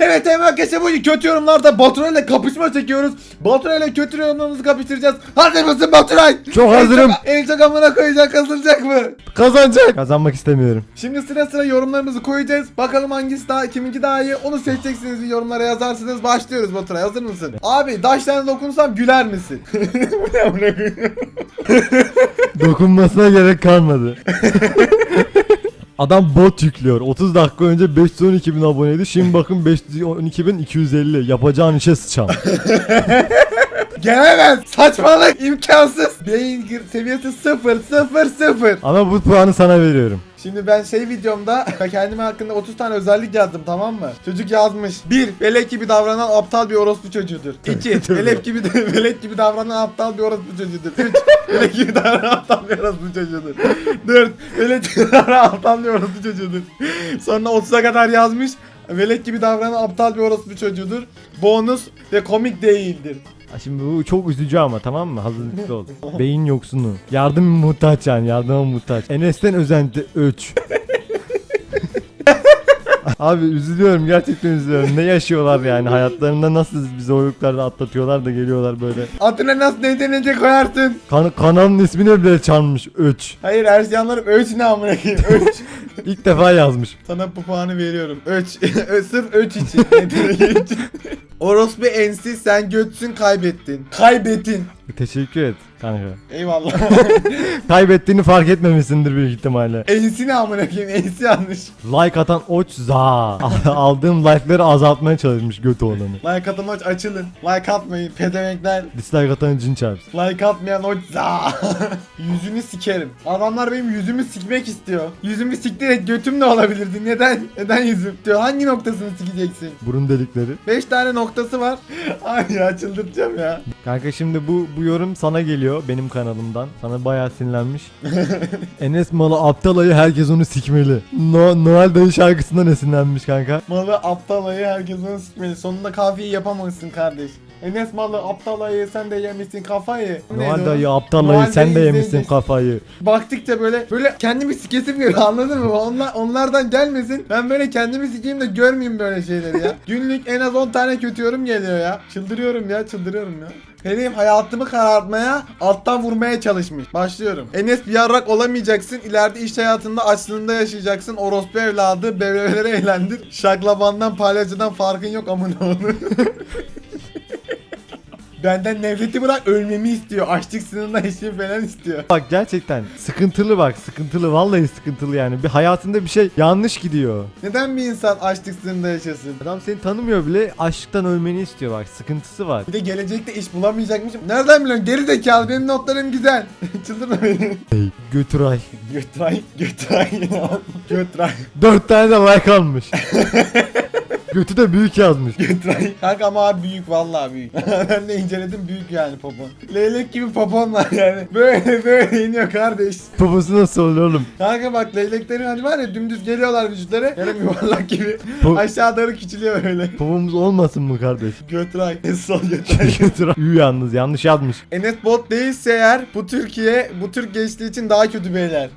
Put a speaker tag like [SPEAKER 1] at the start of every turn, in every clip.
[SPEAKER 1] Evet hemen arkadaşlar bu kötü yorumlarda Baturay ile kapışma çekiyoruz. Baturay ile kötü yorumlarımızı kapıştıracağız. Hazır mısın Baturay?
[SPEAKER 2] Çok hazırım.
[SPEAKER 1] En çok, en çok amına koyacak kazanacak mı?
[SPEAKER 2] Kazanacak. Kazanmak istemiyorum.
[SPEAKER 1] Şimdi sıra sıra yorumlarımızı koyacağız. Bakalım hangisi daha kiminki daha iyi onu seçeceksiniz yorumlara yazarsınız. Başlıyoruz Baturay hazır mısın? Abi daşlarına dokunsam güler misin?
[SPEAKER 2] Dokunmasına gerek kalmadı. Adam bot yüklüyor. 30 dakika önce 512 bin aboneydi. Şimdi bakın 512 bin 250. Yapacağın işe sıçam.
[SPEAKER 1] Gelemez. Saçmalık imkansız. Beyin seviyesi 0 0 0.
[SPEAKER 2] Ama bu puanı sana veriyorum.
[SPEAKER 1] Şimdi ben şey videomda kendime hakkında 30 tane özellik yazdım tamam mı? Çocuk yazmış. 1. Velek gibi davranan aptal bir orospu çocuğudur. 2. Velek gibi velek gibi davranan aptal bir orospu çocuğudur. 3. Velek gibi davranan aptal bir orospu çocuğudur. 4. Velek gibi davranan aptal bir orospu çocuğudur. Sonra 30'a kadar yazmış. Velek gibi davranan aptal bir orospu çocuğudur. Bonus ve komik değildir.
[SPEAKER 2] Şimdi bu çok üzücü ama tamam mı? Hazırlıklı ol. Beyin yoksunu. Yardım muhtaç yani yardıma muhtaç. Enes'ten özenti öç. Abi üzülüyorum gerçekten üzülüyorum. Ne yaşıyorlar yani hayatlarında nasıl zorluklarla atlatıyorlar da geliyorlar böyle.
[SPEAKER 1] Adına nasıl ne denecek koyarsın?
[SPEAKER 2] Kan kanalın ismini bile çalmış öç.
[SPEAKER 1] Hayır Erşanlarım öç ne amına koyayım öç.
[SPEAKER 2] İlk defa yazmış.
[SPEAKER 1] Sana bu puanı veriyorum. Öç. Sırf öç için. Orospu ensi sen götsün kaybettin. Kaybettin.
[SPEAKER 2] Teşekkür et kanka.
[SPEAKER 1] Eyvallah.
[SPEAKER 2] Kaybettiğini fark etmemişsindir büyük ihtimalle.
[SPEAKER 1] ensi ne amına koyayım? Ensi yanlış.
[SPEAKER 2] Like atan oç za. Aldığım like'ları azaltmaya çalışmış götü olanı.
[SPEAKER 1] Like atın oç açılın. Like atmayın pedevenkler.
[SPEAKER 2] Dislike atan cin çarpsın.
[SPEAKER 1] Like atmayan oç za. Yüzünü sikerim. Adamlar benim yüzümü sikmek istiyor. Yüzümü siktirek götüm ne olabilirdi? Neden? Neden yüzüm? Diyor hangi noktasını sikeceksin?
[SPEAKER 2] Burun delikleri.
[SPEAKER 1] 5 tane noktası var. Ay ya çıldırtacağım ya.
[SPEAKER 2] Kanka şimdi bu bu yorum sana geliyor benim kanalımdan. Sana bayağı sinirlenmiş. Enes malı aptal ayı herkes onu sikmeli. No Noel dayı şarkısından esinlenmiş kanka.
[SPEAKER 1] Malı aptal ayı herkes onu sikmeli. Sonunda kahveyi yapamazsın kardeş. Enes malı aptal ayı sen de yemişsin kafayı. Bu neydi
[SPEAKER 2] Noel
[SPEAKER 1] o?
[SPEAKER 2] dayı aptal
[SPEAKER 1] Noel
[SPEAKER 2] sen de
[SPEAKER 1] dayı
[SPEAKER 2] yemişsin kafayı.
[SPEAKER 1] Baktıkça böyle böyle kendimi sikesim geliyor anladın mı? Onlar, onlardan gelmesin. Ben böyle kendimi sikeyim de görmeyeyim böyle şeyleri ya. Günlük en az 10 tane kötü yorum geliyor ya. Çıldırıyorum ya çıldırıyorum ya. Benim hayatımı karartmaya, alttan vurmaya çalışmış. Başlıyorum. Enes bir yarrak olamayacaksın. İleride iş hayatında açlığında yaşayacaksın. Orospu evladı, bebeleri eğlendir. Şaklabandan, palyaçodan farkın yok amına onu. Benden nefreti bırak ölmemi istiyor. Açlık sınırında yaşayayım falan istiyor.
[SPEAKER 2] Bak gerçekten sıkıntılı bak sıkıntılı vallahi sıkıntılı yani. Bir hayatında bir şey yanlış gidiyor.
[SPEAKER 1] Neden bir insan açlık sınırında yaşasın?
[SPEAKER 2] Adam seni tanımıyor bile aşktan ölmeni istiyor bak sıkıntısı var.
[SPEAKER 1] Bir de gelecekte iş bulamayacakmışım. Nereden biliyorsun? Geri zekalı benim notlarım güzel. Çıldırma beni.
[SPEAKER 2] Götüray.
[SPEAKER 1] Götray, götray, götray,
[SPEAKER 2] Dört tane de like almış. Götü de büyük yazmış.
[SPEAKER 1] götray. Kanka ama abi büyük vallahi büyük. ben de inceledim büyük yani popon. Leylek gibi popon var yani. Böyle böyle iniyor kardeş.
[SPEAKER 2] Babası nasıl oluyor oğlum?
[SPEAKER 1] Kanka bak leyleklerin hani var ya dümdüz geliyorlar vücutları. Yarım yuvarlak gibi.
[SPEAKER 2] Po-
[SPEAKER 1] Aşağı doğru küçülüyor böyle.
[SPEAKER 2] Babamız olmasın mı kardeş?
[SPEAKER 1] Götray. Sol götray.
[SPEAKER 2] Götüray. Ü yalnız yanlış yazmış.
[SPEAKER 1] Enes bot değilse eğer bu Türkiye bu Türk gençliği için daha kötü beyler.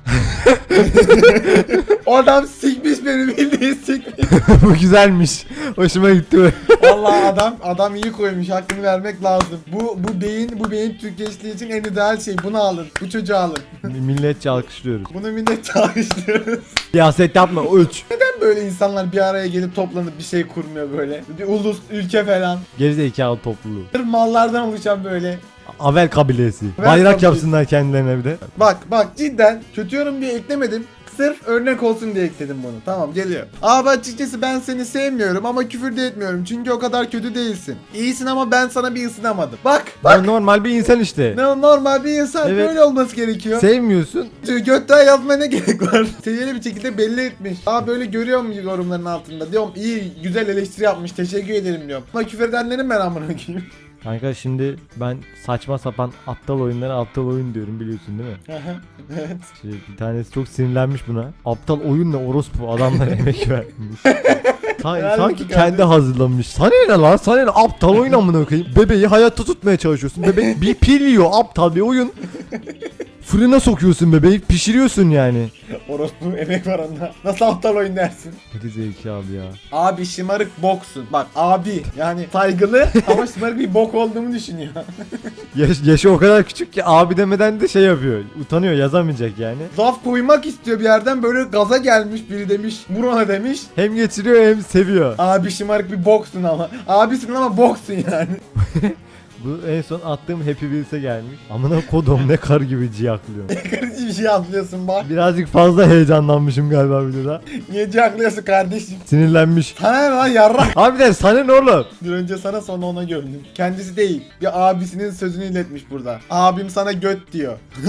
[SPEAKER 1] Adam sikmiş beni bildiğin sikmiş.
[SPEAKER 2] Bu güzelmiş. Hoşuma gitti.
[SPEAKER 1] Allah adam adam iyi koymuş hakkını vermek lazım. Bu bu beyin bu beyin Türk gençliği için en ideal şey. Bunu alın. Bu çocuğu alın.
[SPEAKER 2] Milletçe alkışlıyoruz.
[SPEAKER 1] Bunu millet çalıştırıyoruz.
[SPEAKER 2] Siyaset yapma uç.
[SPEAKER 1] Neden böyle insanlar bir araya gelip toplanıp bir şey kurmuyor böyle? Bir ulus, ülke falan.
[SPEAKER 2] Gerizekalı topluluğu.
[SPEAKER 1] Mallardan oluşan böyle.
[SPEAKER 2] Avel kabilesi.
[SPEAKER 1] Avel
[SPEAKER 2] Bayrak
[SPEAKER 1] kabilesi.
[SPEAKER 2] yapsınlar kendilerine bir de.
[SPEAKER 1] Bak bak cidden kötü yorum diye eklemedim. Sırf örnek olsun diye ekledim bunu. Tamam geliyor. Abi açıkçası ben seni sevmiyorum ama küfür de etmiyorum. Çünkü o kadar kötü değilsin. İyisin ama ben sana bir ısınamadım. Bak
[SPEAKER 2] Bak. Normal bir insan işte.
[SPEAKER 1] ne normal bir insan
[SPEAKER 2] Evet.
[SPEAKER 1] böyle olması gerekiyor.
[SPEAKER 2] Sevmiyorsun.
[SPEAKER 1] Gökten yazmaya ne gerek var? Seviyeli bir şekilde belli etmiş. Aa böyle görüyorum yorumların altında. Diyorum iyi güzel eleştiri yapmış. Teşekkür ederim diyorum. Ama küfür edenlerin ben amına koyayım.
[SPEAKER 2] Kanka şimdi ben saçma sapan aptal oyunlara aptal oyun diyorum biliyorsun değil mi?
[SPEAKER 1] evet.
[SPEAKER 2] Şey, bir tanesi çok sinirlenmiş buna. Aptal oyun ne orospu adamlar emek vermiş. Sa- sanki kendi hazırlamış. Sana ne lan? Sana ne? Aptal oyun amına koyayım. Bebeği hayatta tutmaya çalışıyorsun. Bebek bir pil yiyor. Aptal bir oyun. Fırına sokuyorsun bebeği. Pişiriyorsun yani.
[SPEAKER 1] Orospu emek var onda. Nasıl aptal oyun dersin?
[SPEAKER 2] Geri zekalı ya.
[SPEAKER 1] Abi şımarık boksun. Bak abi yani saygılı ama şımarık bir bok olduğumu düşünüyor.
[SPEAKER 2] Yaş, yaşı o kadar küçük ki abi demeden de şey yapıyor. Utanıyor yazamayacak yani.
[SPEAKER 1] Laf koymak istiyor bir yerden böyle gaza gelmiş biri demiş. Vur ona demiş.
[SPEAKER 2] Hem geçiriyor hem seviyor.
[SPEAKER 1] Abi şımarık bir boksun ama. Abisin ama boksun yani.
[SPEAKER 2] Bu en son attığım Happy Wheels'e gelmiş. Amına kodum ne kar gibi ciyaklıyor.
[SPEAKER 1] Karıcı bir şey atlıyorsun bak.
[SPEAKER 2] Birazcık fazla heyecanlanmışım galiba videoda.
[SPEAKER 1] Niye caklıyorsun kardeşim?
[SPEAKER 2] Sinirlenmiş.
[SPEAKER 1] Sana ne lan yarrak?
[SPEAKER 2] Harbiden sana ne oğlum?
[SPEAKER 1] Bir önce sana sonra ona gördüm. Kendisi değil. Bir abisinin sözünü iletmiş burada. Abim sana göt diyor.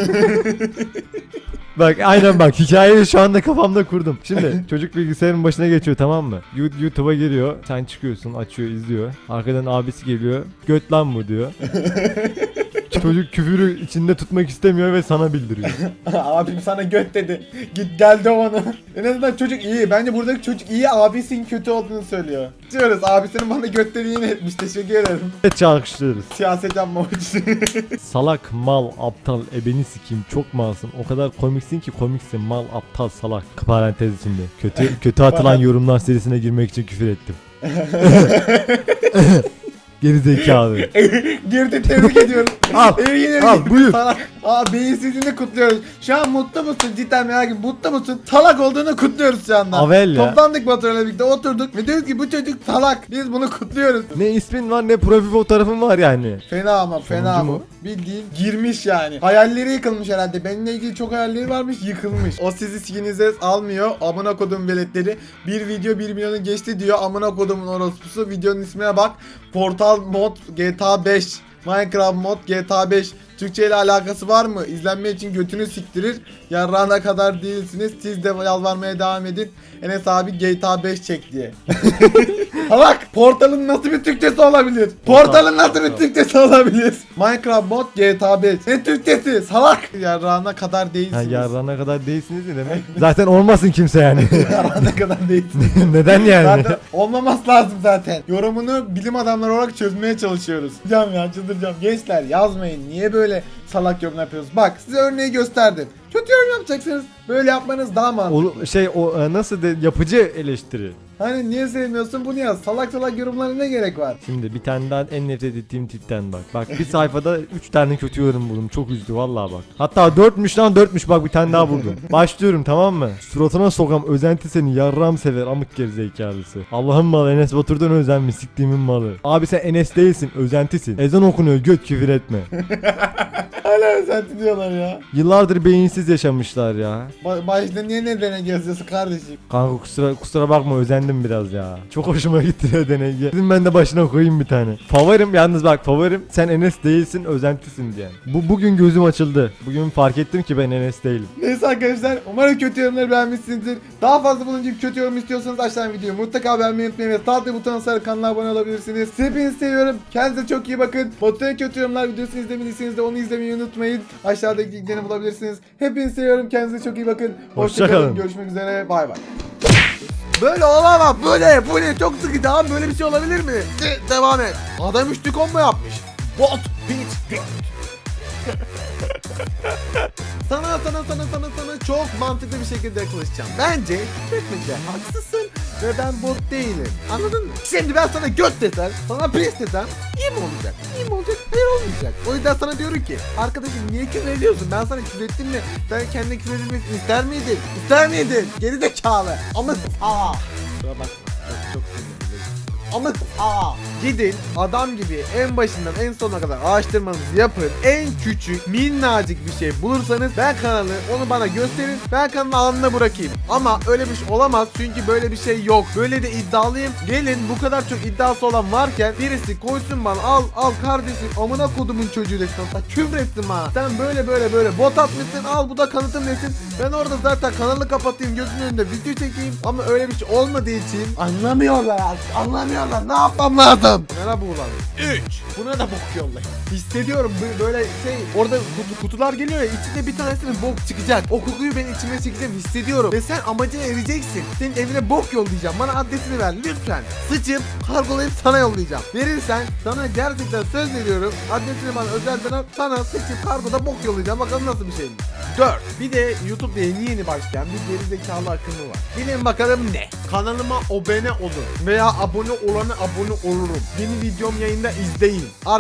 [SPEAKER 2] Bak aynen bak hikayeyi şu anda kafamda kurdum. Şimdi çocuk bilgisayarın başına geçiyor tamam mı? You- YouTube'a giriyor. Sen çıkıyorsun açıyor izliyor. Arkadan abisi geliyor. Göt lan bu diyor. çocuk küfürü içinde tutmak istemiyor ve sana bildiriyor.
[SPEAKER 1] Abim sana göt dedi. Git gel de onu. En azından çocuk iyi. Bence buradaki çocuk iyi abisin kötü olduğunu söylüyor. Diyoruz abisinin bana göt dediğini etmiş. Teşekkür ederim.
[SPEAKER 2] Ve çalkışlıyoruz.
[SPEAKER 1] Siyaset yapma.
[SPEAKER 2] Salak, mal, aptal, ebeni sikeyim çok malsın. O kadar komiksin ki komiksin. Mal, aptal, salak. Parantez içinde. Kötü kötü atılan yorumlar serisine girmek için küfür ettim. Geri zekalı.
[SPEAKER 1] Girdi tebrik ediyorum.
[SPEAKER 2] Al,
[SPEAKER 1] Evine
[SPEAKER 2] al, buyur.
[SPEAKER 1] Aa beyinsizliğini kutluyoruz. Şu an mutlu musun? Cidden merak ediyorum. Mutlu musun? Salak olduğunu kutluyoruz şu anda.
[SPEAKER 2] Avel ya.
[SPEAKER 1] Toplandık Batur'la birlikte oturduk ve diyoruz ki bu çocuk salak. Biz bunu kutluyoruz.
[SPEAKER 2] Ne ismin var ne profil fotoğrafın var yani.
[SPEAKER 1] Fena ama fena
[SPEAKER 2] Sonuncu
[SPEAKER 1] bu. Bildiğin girmiş yani. Hayalleri yıkılmış herhalde. Benimle ilgili çok hayalleri varmış yıkılmış. O sizi sikinize almıyor. Amına kodum veletleri. Bir video 1 milyonu geçti diyor. Amına kodumun orospusu. Videonun ismine bak. Portal mod GTA 5. Minecraft mod GTA 5. Türkçe ile alakası var mı? İzlenme için götünü siktirir. Yarrağına kadar değilsiniz. Siz de yalvarmaya devam edin. Enes abi GTA 5 çek diye. Salak! Portal'ın nasıl bir Türkçesi olabilir? Portal'ın nasıl bir. Türkçesi olabilir? Minecraft mod GTA 5. Ne Türkçesi? Salak! Yarrağına kadar
[SPEAKER 2] Ha,
[SPEAKER 1] değilsiniz.
[SPEAKER 2] yarına kadar değilsiniz ne demek? Zaten olmasın kimse yani.
[SPEAKER 1] Yarrağına kadar değilsiniz.
[SPEAKER 2] Neden yani?
[SPEAKER 1] Zaten olmaması lazım zaten. Yorumunu bilim adamları olarak çözmeye çalışıyoruz. Çıldıracağım ya çıldıracağım. Gençler yazmayın. Niye böyle salak yorum yapıyorsunuz? Bak size örneği gösterdim. Kötü yorum yapacaksınız. Böyle yapmanız daha mantıklı.
[SPEAKER 2] O, şey o e, nasıl de yapıcı eleştiri.
[SPEAKER 1] Hani niye sevmiyorsun bunu yaz. Salak salak yorumlara ne gerek var?
[SPEAKER 2] Şimdi bir tane daha en nefret ettiğim tipten bak. Bak bir sayfada 3 tane kötü yorum buldum. Çok üzdü vallahi bak. Hatta 4'müş lan 4'müş bak bir tane daha buldum. Başlıyorum tamam mı? Suratına sokam özenti seni yarram sever amık gerizekalısı. Allah'ın malı Enes Batur'dan özenmiş siktiğimin malı. Abi sen Enes değilsin özentisin. Ezan okunuyor göt küfür etme.
[SPEAKER 1] Hala özenti diyorlar ya.
[SPEAKER 2] Yıllardır beyinsiz yaşamışlar ya.
[SPEAKER 1] Ba- başta niye nedene geziyorsun kardeşim?
[SPEAKER 2] Kanka kusura, kusura bakma özendim biraz ya. Çok hoşuma gitti o deney. Dedim ben de başına koyayım bir tane. Favorim yalnız bak favorim sen Enes değilsin özentisin diye. Bu bugün gözüm açıldı. Bugün fark ettim ki ben Enes değilim.
[SPEAKER 1] Neyse arkadaşlar umarım kötü yorumları beğenmişsinizdir. Daha fazla bunun gibi kötü yorum istiyorsanız aşağıdan videoyu mutlaka beğenmeyi unutmayın ve sağ butonuna sarı kanala abone olabilirsiniz. Hepinizi seviyorum. Kendinize çok iyi bakın. Batu'nun kötü yorumlar videosunu izlemediyseniz de onu izlemeyi unutmayın. Aşağıdaki linklerini bulabilirsiniz. Hepinizi seviyorum. Kendinize çok iyi bakın.
[SPEAKER 2] Hoşça
[SPEAKER 1] Hoşçakalın.
[SPEAKER 2] kalın.
[SPEAKER 1] Görüşmek üzere. Bay bay. Böyle olamaz. Ne? Bu ne? Çok sıkıcı abi. Böyle bir şey olabilir mi? De- devam et. Adam üçlü combo yapmış. Bot, beat, beat. Sana sana sana sana sana çok mantıklı bir şekilde yaklaşacağım. Bence küfretmekte haksızsın ve ben bot değilim. Anladın mı? Şimdi ben sana göt desem, sana pis desem iyi mi olacak? İyi mi olacak? Hayır olmayacak. O yüzden sana diyorum ki arkadaşım niye küfür ediyorsun? Ben sana küfür ettim mi? Sen kendine küfür edilmesini ister miydin? İster miydin? Geri zekalı. Ama aa. Kusura bakma. Çok, çok sinirliyim. Ama aa gidin adam gibi en başından en sonuna kadar araştırmanızı yapın. En küçük minnacık bir şey bulursanız ben kanalı onu bana gösterin. Ben kanalı alanına bırakayım. Ama öyle bir şey olamaz çünkü böyle bir şey yok. Böyle de iddialıyım. Gelin bu kadar çok iddiası olan varken birisi koysun bana al al kardeşim amına kodumun çocuğu desin. Hatta küfür ettim. Sen böyle böyle böyle bot atmışsın al bu da kanıtım desin. Ben orada zaten kanalı kapatayım gözünün önünde video çekeyim. Ama öyle bir şey olmadığı için anlamıyorlar. Anlamıyorlar. Ne yapmam lazım? Merhaba ulan. 3. Buna da bok yollayın. Hissediyorum bu- böyle şey orada kutu- kutular geliyor ya içinde bir tanesinin bok çıkacak. O kokuyu ben içime çekeceğim hissediyorum. Ve sen amacına ereceksin. Senin evine bok yollayacağım. Bana adresini ver lütfen. Sıçıp kargolayıp sana yollayacağım. Verirsen sana gerçekten söz veriyorum. Adresini bana özelden at. Sana sıçıp kargoda bok yollayacağım. Bakalım nasıl bir şeymiş. 4. Bir de YouTube'da yeni yeni başlayan bir gerizekalı akımı var. Bilin bakalım ne? Kanalıma abone olun veya abone olana abone olurum. Yeni videom yayında izleyin. Arka